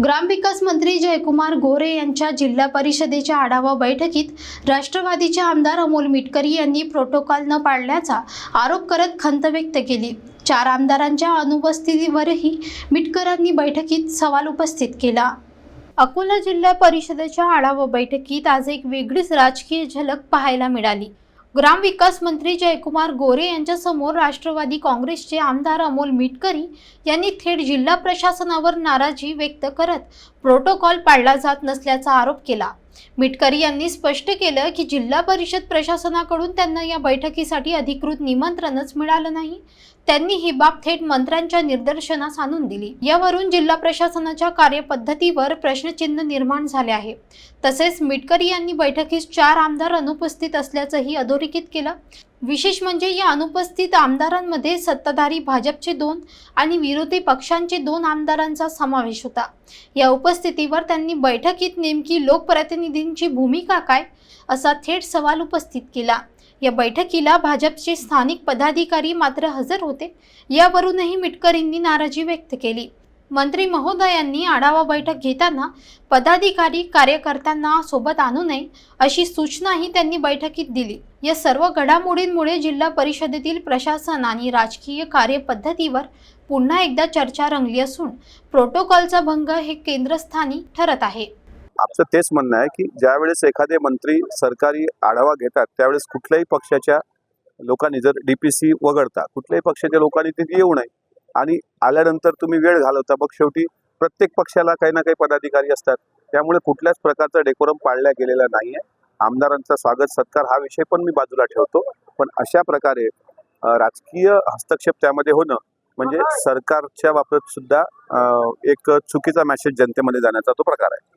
ग्रामविकास मंत्री जयकुमार गोरे यांच्या जिल्हा परिषदेच्या आढावा बैठकीत राष्ट्रवादीचे आमदार अमोल मिटकरी यांनी प्रोटोकॉल न पाळल्याचा आरोप करत खंत व्यक्त केली. चार आमदारांच्या अनुपस्थितीवरही मिटकरांनी बैठकीत सवाल उपस्थित केला. अकोला जिल्हा परिषदेच्या आढावा बैठकीत आज एक वेगळीच राजकीय झलक पाहायला मिळाली. ग्रामविकास मंत्री जयकुमार गोरे यांच्यासमोर राष्ट्रवादी काँग्रेसचे आमदार अमोल मिटकरी यांनी थेट जिल्हा प्रशासनावर नाराजी व्यक्त करत प्रोटोकॉल पाळला जात नसल्याचा आरोप केला. मिटकरी यांनी स्पष्ट केलं की जिल्हा परिषद प्रशासनाकडून त्यांना या बैठकीसाठी अधिकृत निमंत्रणच मिळालं नाही. त्यांनी ही बाब थेट मंत्र्यांच्या निदर्शनास आणून दिली. यावरून जिल्हा प्रशासनाच्या कार्यपद्धतीवर प्रश्नचिन्ह निर्माण झाले आहे. तसेच मिटकरी यांनी बैठकीस चार आमदार अनुपस्थित असल्याचंही अधोरेखित केलं. विशेष म्हणजे या अनुपस्थित आमदारांमध्ये सत्ताधारी भाजपचे दोन आणि विरोधी पक्षांचे दोन आमदारांचा समावेश होता. या उपस्थितीवर त्यांनी बैठकीत नेमकी लोकप्रतिनिधींची भूमिका काय असा थेट सवाल उपस्थित केला. या बैठकीला भाजपचे स्थानिक पदाधिकारी मात्र हजर होते यावरूनही मिटकरींनी नाराजी व्यक्त केली. मंत्री महोदयांनी आढावा बैठक घेताना पदाधिकारी कार्यकर्त्यांना सोबत आणू नये अशी सूचनाही त्यांनी बैठकीत दिली. या सर्व घडामोडींमुळे जिल्हा परिषदेतील प्रशासन आणि राजकीय कार्यपद्धतीवर पुन्हा एकदा चर्चा रंगली असून प्रोटोकॉलचा भंग हे केंद्रस्थानी ठरत आहे. आमचं तेच म्हणणं आहे की ज्यावेळेस एखादे मंत्री सरकारी आढावा घेतात त्यावेळेस कुठल्याही पक्षाच्या लोकांनी जर डीपीसी वगळता कुठल्याही पक्षाच्या लोकांनी तिथे येऊ नये. आणि आल्यानंतर तुम्ही वेळ घालवता मग शेवटी प्रत्येक पक्षाला काही ना काही पदाधिकारी असतात. त्यामुळे कुठल्याच प्रकारचा डेकोरम पाळला गेलेला नाहीये. आमदारांचा स्वागत सत्कार हा विषय पण मी बाजूला ठेवतो. पण अशा प्रकारे राजकीय हस्तक्षेप त्यामध्ये होणं म्हणजे सरकारच्या बाबतीत सुद्धा एक चुकीचा मेसेज जनतेमध्ये जाण्याचा तो प्रकार आहे.